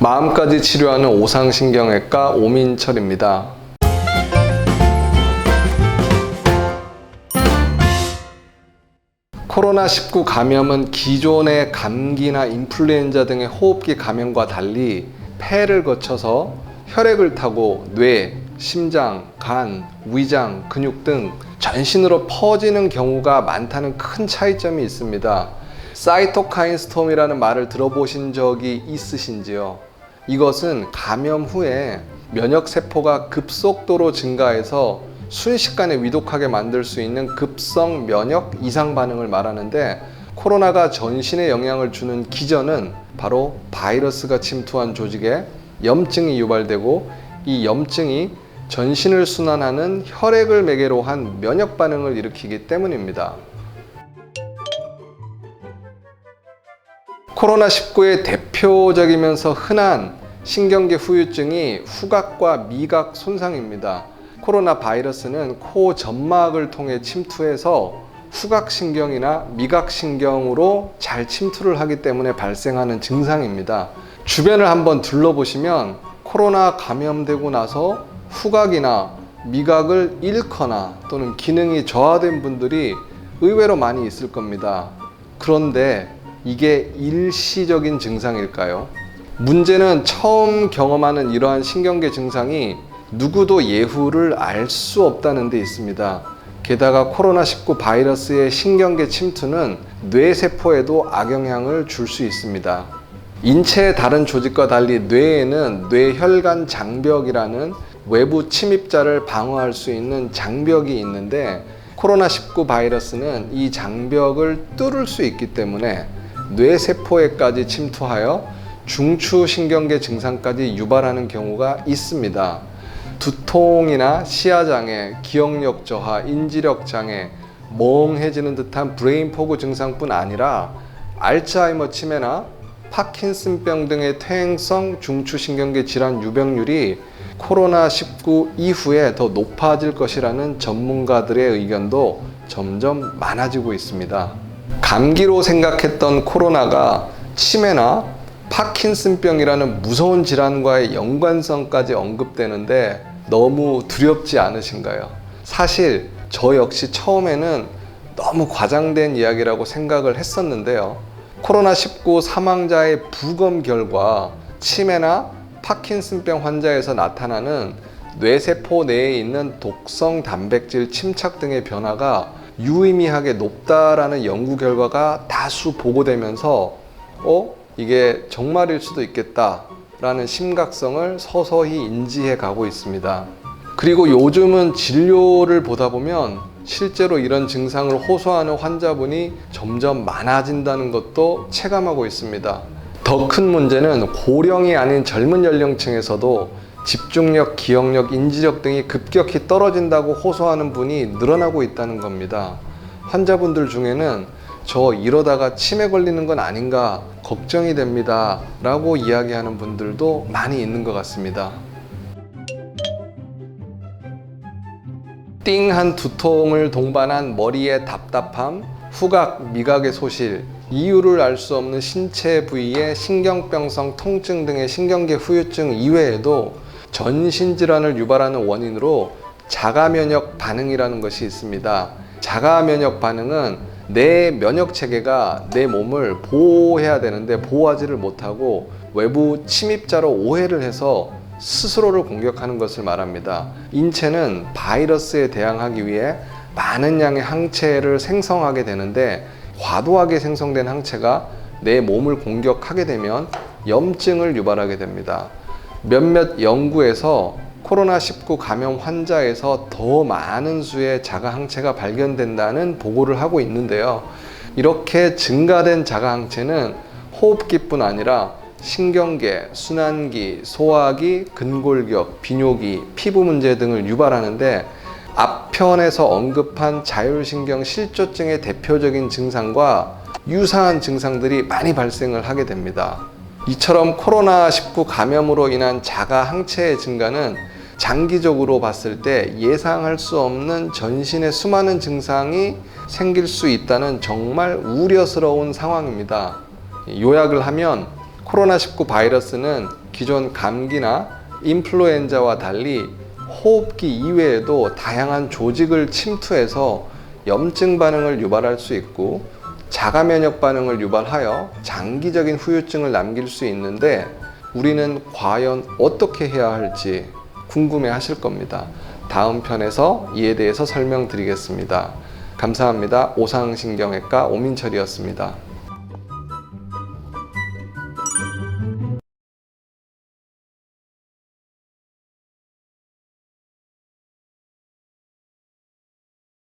마음까지 치료하는 오상신경외과 오민철입니다. 코로나19 감염은 기존의 감기나 인플루엔자 등의 호흡기 감염과 달리 폐를 거쳐서 혈액을 타고 뇌, 심장, 간, 위장, 근육 등 전신으로 퍼지는 경우가 많다는 큰 차이점이 있습니다. 사이토카인 스톰이라는 말을 들어보신 적이 있으신지요? 이것은 감염 후에 면역 세포가 급속도로 증가해서 순식간에 위독하게 만들 수 있는 급성 면역 이상 반응을 말하는데 코로나가 전신에 영향을 주는 기전은 바로 바이러스가 침투한 조직에 염증이 유발되고 이 염증이 전신을 순환하는 혈액을 매개로 한 면역 반응을 일으키기 때문입니다. 코로나19의 대표적이면서 흔한 신경계 후유증이 후각과 미각 손상입니다. 코로나 바이러스는 코 점막을 통해 침투해서 후각신경이나 미각신경으로 잘 침투를 하기 때문에 발생하는 증상입니다. 주변을 한번 둘러보시면 코로나 감염되고 나서 후각이나 미각을 잃거나 또는 기능이 저하된 분들이 의외로 많이 있을 겁니다. 그런데 이게 일시적인 증상일까요? 문제는 처음 경험하는 이러한 신경계 증상이 누구도 예후를 알 수 없다는 데 있습니다. 게다가 코로나19 바이러스의 신경계 침투는 뇌세포에도 악영향을 줄 수 있습니다. 인체의 다른 조직과 달리 뇌에는 뇌혈관 장벽이라는 외부 침입자를 방어할 수 있는 장벽이 있는데 코로나19 바이러스는 이 장벽을 뚫을 수 있기 때문에 뇌세포에까지 침투하여 중추신경계 증상까지 유발하는 경우가 있습니다. 두통이나 시야장애, 기억력 저하, 인지력 장애, 멍해지는 듯한 브레인 포구 증상뿐 아니라 알츠하이머 치매나 파킨슨병 등의 퇴행성 중추신경계 질환 유병률이 코로나19 이후에 더 높아질 것이라는 전문가들의 의견도 점점 많아지고 있습니다. 감기로 생각했던 코로나가 치매나 파킨슨병이라는 무서운 질환과의 연관성까지 언급되는데 너무 두렵지 않으신가요? 사실 저 역시 처음에는 너무 과장된 이야기라고 생각을 했었는데요. 코로나19 사망자의 부검 결과 치매나 파킨슨병 환자에서 나타나는 뇌세포 내에 있는 독성 단백질 침착 등의 변화가 유의미하게 높다라는 연구 결과가 다수 보고되면서 어? 이게 정말일 수도 있겠다라는 심각성을 서서히 인지해 가고 있습니다. 그리고 요즘은 진료를 보다 보면 실제로 이런 증상을 호소하는 환자분이 점점 많아진다는 것도 체감하고 있습니다. 더 큰 문제는 고령이 아닌 젊은 연령층에서도 집중력, 기억력, 인지력 등이 급격히 떨어진다고 호소하는 분이 늘어나고 있다는 겁니다. 환자분들 중에는 저 이러다가 치매 걸리는 건 아닌가 걱정이 됩니다. 라고 이야기하는 분들도 많이 있는 것 같습니다. 띵한 두통을 동반한 머리의 답답함, 후각, 미각의 소실, 이유를 알 수 없는 신체 부위의 신경병성 통증 등의 신경계 후유증 이외에도 전신 질환을 유발하는 원인으로 자가 면역 반응이라는 것이 있습니다. 자가 면역 반응은 내 면역 체계가 내 몸을 보호해야 되는데 보호하지를 못하고 외부 침입자로 오해를 해서 스스로를 공격하는 것을 말합니다. 인체는 바이러스에 대항하기 위해 많은 양의 항체를 생성하게 되는데 과도하게 생성된 항체가 내 몸을 공격하게 되면 염증을 유발하게 됩니다. 몇몇 연구에서 코로나19 감염 환자에서 더 많은 수의 자가 항체가 발견된다는 보고를 하고 있는데요. 이렇게 증가된 자가 항체는 호흡기뿐 아니라 신경계, 순환기, 소화기, 근골격, 비뇨기, 피부 문제 등을 유발하는데 앞편에서 언급한 자율신경 실조증의 대표적인 증상과 유사한 증상들이 많이 발생을 하게 됩니다. 이처럼 코로나19 감염으로 인한 자가 항체의 증가는 장기적으로 봤을 때 예상할 수 없는 전신의 수많은 증상이 생길 수 있다는 정말 우려스러운 상황입니다. 요약을 하면 코로나19 바이러스는 기존 감기나 인플루엔자와 달리 호흡기 이외에도 다양한 조직을 침투해서 염증 반응을 유발할 수 있고 자가 면역 반응을 유발하여 장기적인 후유증을 남길 수 있는데 우리는 과연 어떻게 해야 할지 궁금해 하실 겁니다. 다음 편에서 이에 대해서 설명드리겠습니다. 감사합니다. 오상신경외과 오민철이었습니다.